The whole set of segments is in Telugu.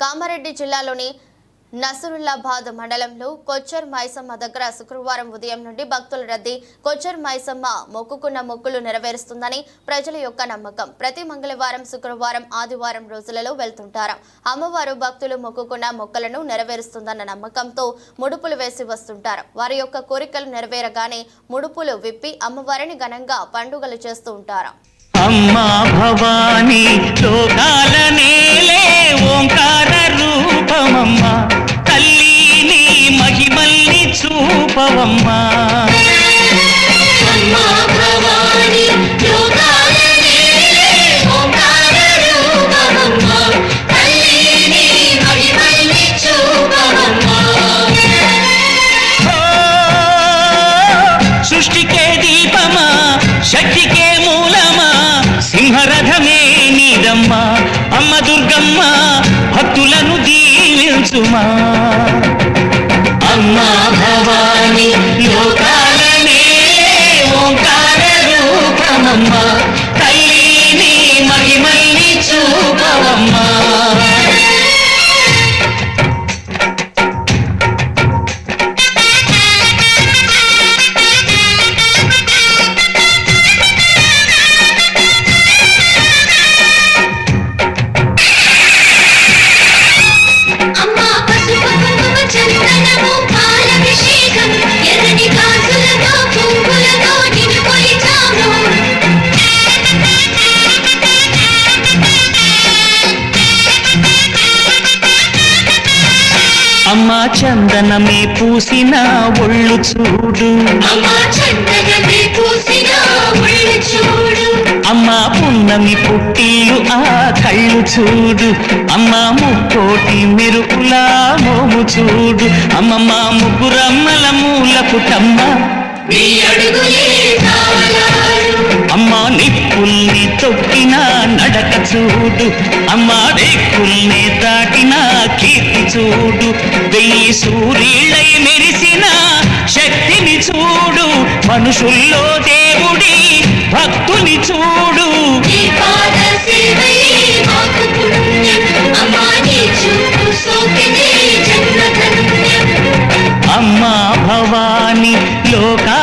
కామారెడ్డి జిల్లాలోని నసరుల్లాబాద్ మండలంలో కొచ్చర్ మైసమ్మ దగ్గర శుక్రవారం ఉదయం నుండి భక్తుల రద్దీ కొచ్చర్ మైసమ్మ మొక్కుకున్న మొక్కులు నెరవేరుస్తుందని ప్రజల యొక్క నమ్మకం. ప్రతి మంగళవారం శుక్రవారం ఆదివారం రోజులలో వెళ్తుంటారు. అమ్మవారు భక్తులు మొక్కుకున్న మొక్కలను నెరవేరుస్తుందన్న నమ్మకంతో ముడుపులు వేసి వస్తుంటారు. వారి యొక్క కోరికలు నెరవేరగానే ముడుపులు విప్పి అమ్మవారిని ఘనంగా పండుగలు చేస్తూ ఉంటారు. అమ్మా భవానీ ఓంకార రూపమమ్మా తల్లి నీ మహిమల్ని చూపవమ్మా. சுமா చందనమే పూసిన ఒళ్ళు చూడు. అమ్మా పున్నమి పుట్టిల్లు ఆ కళ్ళు చూడు. అమ్మా ముక్కోటి మెరుపులా మోము చూడు. అమ్మమ్మ ముగ్గురమ్మల మూల పుట్టమ్మ తాళాలు. అమ్మా నిప్పుల్ని తొక్కిన నడక చూడు. అమ్మా రేకుల్ని దాటిన కీర్తి చూడు. నీ సూర్యులై మెరిసిన శక్తిని చూడు మనుషుల్లో దేవుడి భక్తుని చూడు. అమ్మా భవాని లోకా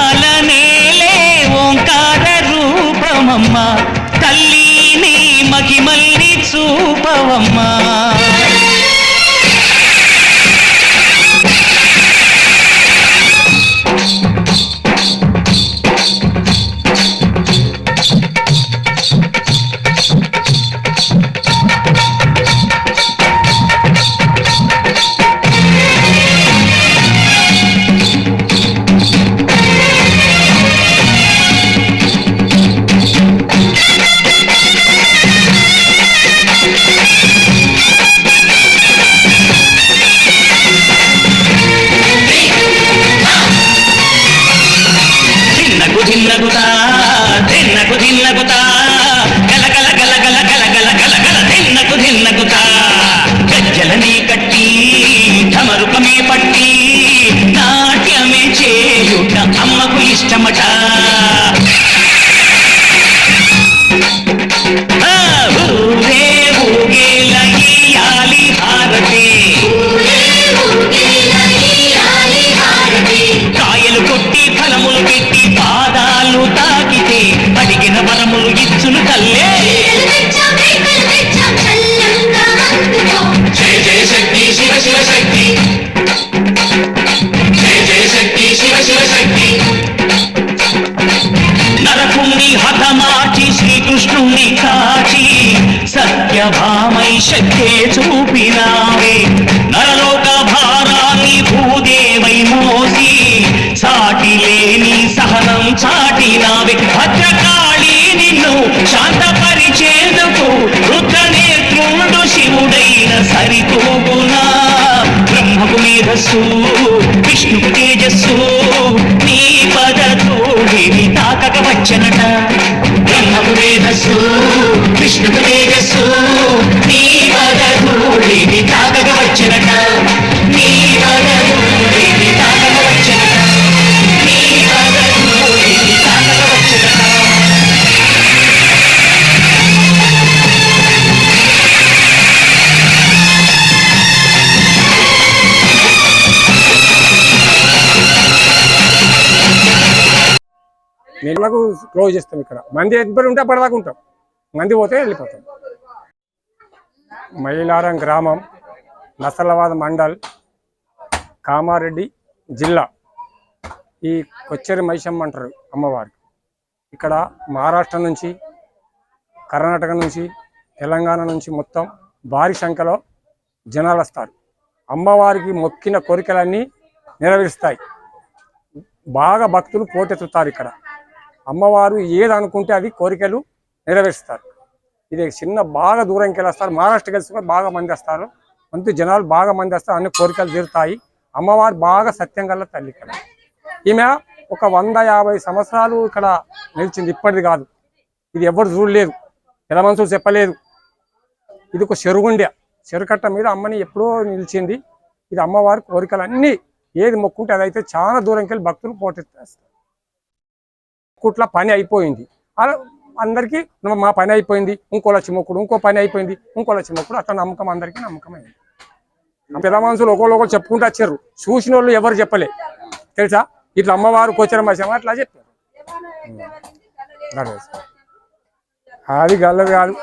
చూపినావే నరలోక భారాన్ని భూదేవై మోసి సాటి లేని సహనం చాటినావే. భద్రకాళి నిన్ను శాంతపరిచేందుకు రుద్రనేత్రుండు శివుడైన సరితూగునా. బ్రహ్మకు మేధస్సు విష్ణుకు నెలకు క్లోజ్ చేస్తాం ఇక్కడ. మంది ఇద్దరు ఉంటే అప్పటిదాకా ఉంటాం. మంది పోతే వెళ్ళిపోతాం. మైలారం గ్రామం నసలవాద మండల్ కామారెడ్డి జిల్లా. ఈ కొచ్చేరి మైషమ్మ అంటారు అమ్మవారు. ఇక్కడ మహారాష్ట్ర నుంచి కర్ణాటక నుంచి తెలంగాణ నుంచి మొత్తం భారీ సంఖ్యలో జనాలు వస్తారు. అమ్మవారికి మొక్కిన కోరికలన్నీ నెరవేరుస్తాయి. బాగా భక్తులు పోటెత్తుతారు ఇక్కడ. అమ్మవారు ఏదనుకుంటే అవి అది కోరికలు నెరవేరుస్తారు. ఇది చిన్న బాగా దూరంకి వెళ్ళి వస్తారు మహారాష్ట్రకి వెళ్ళి కూడా బాగా మంది వస్తారు. అంత జనాలు బాగా మంది వస్తారు. అన్ని కోరికలు తీరుతాయి. అమ్మవారు బాగా సత్యం గల తల్లి ఇక్కడ. ఈమె ఒక వంద యాభై సంవత్సరాలు ఇక్కడ నిలిచింది. ఇప్పటిది కాదు. ఇది ఎవరు చూడలేదు. పెద్ద మనుషులు చెప్పలేదు. ఇది ఒక చెరుగుండె చెరుకట్ట మీద అమ్మని ఎప్పుడో నిలిచింది. ఇది అమ్మవారి కోరికలన్నీ ఏది మొక్కుంటే అదైతే చాలా దూరంకి వెళ్ళి భక్తులు పోటెత్తేస్తారు. కుట్ల పని అయిపోయింది. అలా అందరికీ మా పని అయిపోయింది. ఇంకో లక్ష మొక్కుడు ఇంకో పని అయిపోయింది. ఇంకో లక్ష మొక్కుడు అట్లా నమ్మకం అందరికీ నమ్మకం అయింది ఆ పెద్ద మనుషులు ఒకళ్ళు ఒకళ్ళు చెప్పుకుంటూ వచ్చారు. చూసిన వాళ్ళు ఎవరు చెప్పలే. తెలుసా? ఇట్లా అమ్మవారు కోచరం వచ్చామా అట్లా చెప్పారు. అది గల్లది కాదు.